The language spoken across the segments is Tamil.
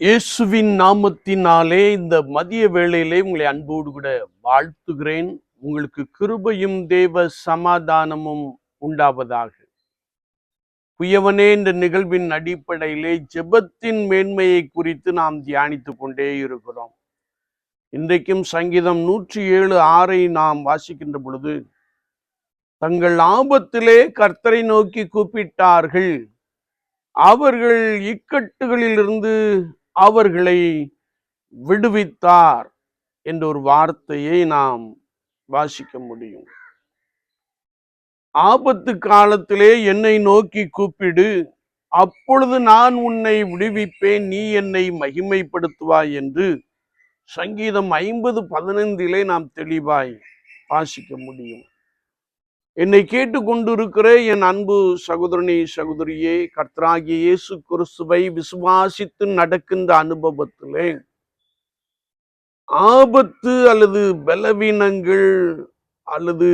இயேசுவின் நாமத்தினாலே இந்த மதிய வேளையிலே உங்களை அன்போடு கூட வாழ்த்துகிறேன். உங்களுக்கு கிருபையும் தேவ சமாதானமும் உண்டாவதாக. குயவனே என்ற நிகழ்வின் அடிப்படையிலே ஜெபத்தின் மேன்மையை குறித்து நாம் தியானித்து கொண்டே இருக்கிறோம். இன்றைக்கும் சங்கீதம் நூற்றி ஏழு ஆறை நாம் வாசிக்கின்ற பொழுது தங்கள் ஆபத்திலே கர்த்தரை நோக்கி கூப்பிட்டார்கள். அவர்கள் இக்கட்டுகளிலிருந்து அவர்களை விடுவித்தார் என்ற ஒரு வார்த்தையை நாம் வாசிக்க முடியும். ஆபத்து காலத்திலே என்னை நோக்கி கூப்பிடு. அப்பொழுது நான் உன்னை விடுவிப்பேன். நீ என்னை மகிமைப்படுத்துவாய் என்று சங்கீதம் ஐம்பது பதினைந்திலே நாம் தெளிவாய் வாசிக்க முடியும். என்னை கேட்டுக்கொண்டிருக்கிற என் அன்பு சகோதரனே சகோதரியே கர்த்தராகிய இயேசு கிறிஸ்துவை விசுவாசித்து நடக்கின்ற அனுபவத்திலே ஆபத்து அல்லது பலவீனங்கள் அல்லது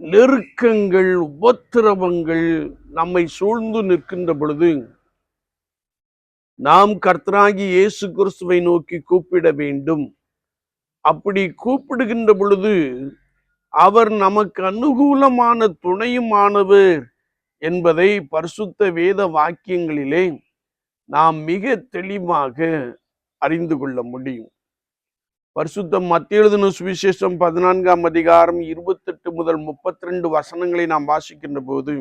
நெருக்கங்கள் உபத்திரவங்கள் நம்மை சூழ்ந்து நிற்கின்ற பொழுது நாம் கர்த்தராகி இயேசு கிறிஸ்துவை நோக்கி கூப்பிட வேண்டும். அப்படி கூப்பிடுகின்ற பொழுது அவர் நமக்கு அனுகூலமான துணையுமானவர் என்பதை பரிசுத்த வேத வாக்கியங்களிலே நாம் மிக தெளிவாக அறிந்து கொள்ள முடியும். பரிசுத்த மத்தியெழுதின சுவிசேஷம் பதினான்காம் அதிகாரம் இருபத்தெட்டு முதல் முப்பத்தி ரெண்டு வசனங்களை நாம் வாசிக்கின்ற போது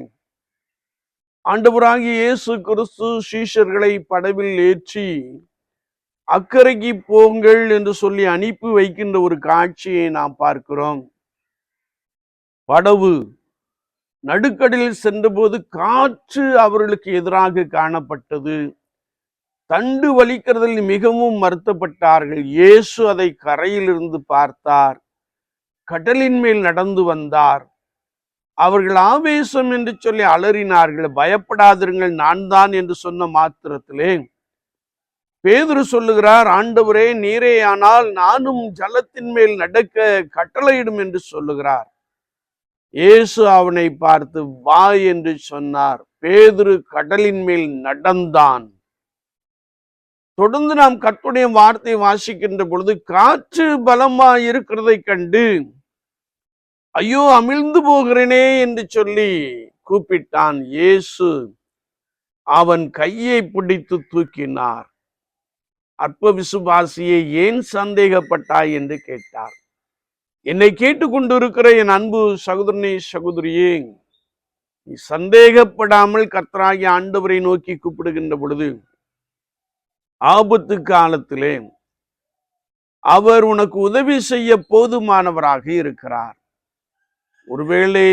ஆண்டவராகிய இயேசு கிறிஸ்து சீஷர்களை படவில் ஏற்றி அக்கறைக்கு போங்கள் என்று சொல்லி அனுப்பி வைக்கின்ற ஒரு காட்சியை நாம் பார்க்கிறோம். படவு. நடுக்கடலில் சென்றபோது காற்று அவர்களுக்கு எதிராக காணப்பட்டது. தண்டு வலிக்கிறதில் மிகவும் வருத்தப்பட்டார்கள். இயேசு அதை கரையிலிருந்து பார்த்தார். கடலின் மேல் நடந்து வந்தார். அவர்கள் ஆவேசம் என்று சொல்லி அலறினார்கள். பயப்படாதிருங்கள் நான் தான் என்று சொன்ன மாத்திரத்திலே பேதுரு சொல்லுகிறார் ஆண்டவரே நீரே ஆனால் நானும் ஜலத்தின் மேல் நடக்க கட்டளையிடும் என்று சொல்லுகிறார். இயேசு அவனை பார்த்து வா என்று சொன்னார். பேதுரு கடலின் மேல் நடந்தான். தொடர்ந்து நாம் கற்புடைய வார்த்தை வாசிக்கின்ற பொழுது காற்று பலமா இருக்கிறதை கண்டு ஐயோ அமிழ்ந்து போகிறேனே என்று சொல்லி கூப்பிட்டான் இயேசு. அவன் கையை பிடித்து தூக்கினார். அற்ப விசுவாசியை ஏன் சந்தேகப்பட்டாய்? என்று கேட்டார். என்னை கேட்டுக்கொண்டிருக்கிற என் அன்பு சகோதரனே சகோதரியே நீ சந்தேகப்படாமல் கர்த்தராகி ஆண்டவரை நோக்கி கூப்பிடுகின்ற பொழுது ஆபத்து காலத்திலே அவர் உனக்கு உதவி செய்ய போதுமானவராக இருக்கிறார். ஒருவேளை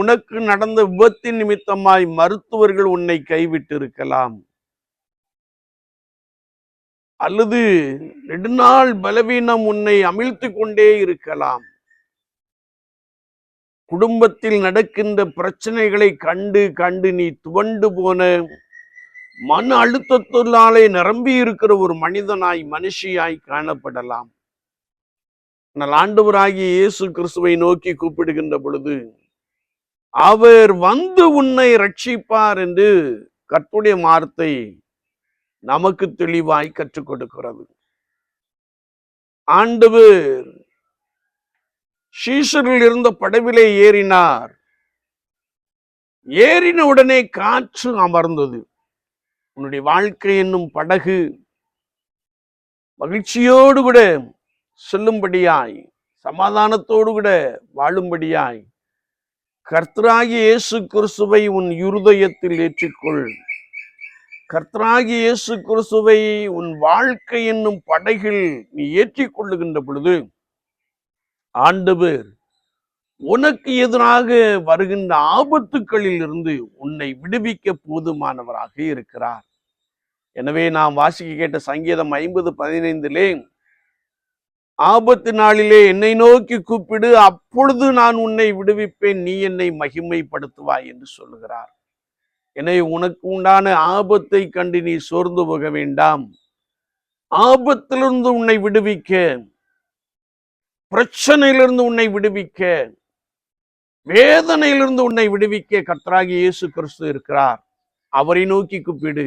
உனக்கு நடந்த விபத்தின் நிமித்தமாய் மருத்துவர்கள் உன்னை கைவிட்டு இருக்கலாம் அல்லது நெடுநாள் பலவீனம் உன்னை அமிழ்த்து கொண்டே இருக்கலாம். குடும்பத்தில் நடக்கின்ற பிரச்சனைகளை கண்டு கண்டு நீ துவண்டு போன மன அழுத்தத்தினாலே நிரம்பி இருக்கிற ஒரு மனிதனாய் மனுஷியாய் காணப்படலாம். ஆனால் ஆண்டவராகிய இயேசு கிறிஸ்துவை நோக்கி கூப்பிடுகின்ற பொழுது அவர் வந்து உன்னை ரட்சிப்பார் என்று கற்புடைய வார்த்தை நமக்கு தெளிவாய் கற்றுக் கொடுக்கிறது. ஆண்டவர் ஷீஷரில் இருந்த படவிலே ஏறினார். ஏறின உடனே காற்று அமர்ந்தது. உன்னுடைய வாழ்க்கை என்னும் படகு மகிழ்ச்சியோடு கூட செல்லும்படியாய் சமாதானத்தோடு கூட வாழும்படியாய் கர்த்தராகி இயேசு கிறிஸ்துவை உன் இருதயத்தில் ஏற்றிக்கொள். கர்த்தராகி இயேசு கிறிஸ்துவை உன் வாழ்க்கை என்னும் படகில் நீ ஏற்றிக்கொள்ளுகின்ற பொழுது ஆண்டவர் உனக்கு எதிராக வருகின்ற ஆபத்துக்களில் இருந்து உன்னை விடுவிக்க போதுமானவராக இருக்கிறார். எனவே நாம் வாசிக்க கேட்ட சங்கீதம் ஐம்பது பதினைந்திலே ஆபத்து நாளிலே என்னை நோக்கி கூப்பிடு அப்பொழுது நான் உன்னை விடுவிப்பேன் நீ என்னை மகிமைப்படுத்துவாய் என்று சொல்லுகிறார். எனவே உனக்கு உண்டான ஆபத்தை கண்டு நீ சோர்ந்து போக வேண்டாம். ஆபத்திலிருந்து உன்னை விடுவிக்க பிரச்சனையிலிருந்து உன்னை விடுவிக்க வேதனையிலிருந்து உன்னை விடுவிக்க கத்தராகி இயேசு கிறிஸ்து இருக்கிறார். அவரை நோக்கி கூப்பிடு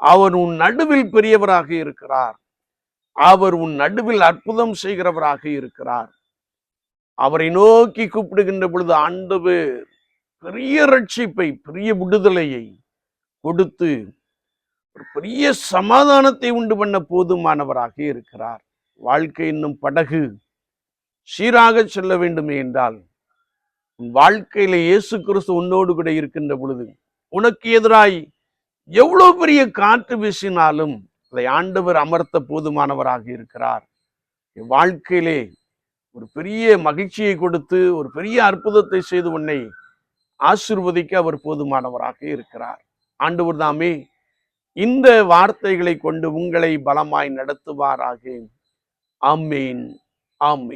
அவர் உன் நடுவில் பெரியவராக இருக்கிறார். அவர் உன் நடுவில் அற்புதம் செய்கிறவராக இருக்கிறார். அவரை நோக்கி கூப்பிடுகின்ற பொழுது ஆண்டவர் பெரிய ரட்சிப்பை பெரிய விடுதலையை கொடுத்து ஒரு பெரிய சமாதானத்தை உண்டு பண்ண போதுமானவராக இருக்கிறார். வாழ்க்கை என்னும் படகு சீராக செல்ல வேண்டுமே என்றால் உன் வாழ்க்கையில இயேசு கிறிஸ்து உன்னோடு கூட இருக்கின்ற பொழுது உனக்கு எதிராய் எவ்வளவு பெரிய காற்று வீசினாலும் அதை ஆண்டவர் அமர்த்த போதுமானவராக இருக்கிறார். என் வாழ்க்கையிலே ஒரு பெரிய மகிழ்ச்சியை கொடுத்து ஒரு பெரிய அற்புதத்தை செய்து உன்னை ஆசிர்வதிக்க அவர் போதுமானவராக இருக்கிறார். ஆண்டவர் தாமே இந்த வார்த்தைகளை கொண்டு உங்களை பலமாய் நடத்துவாராக. ஆமேன் ஆமேன்.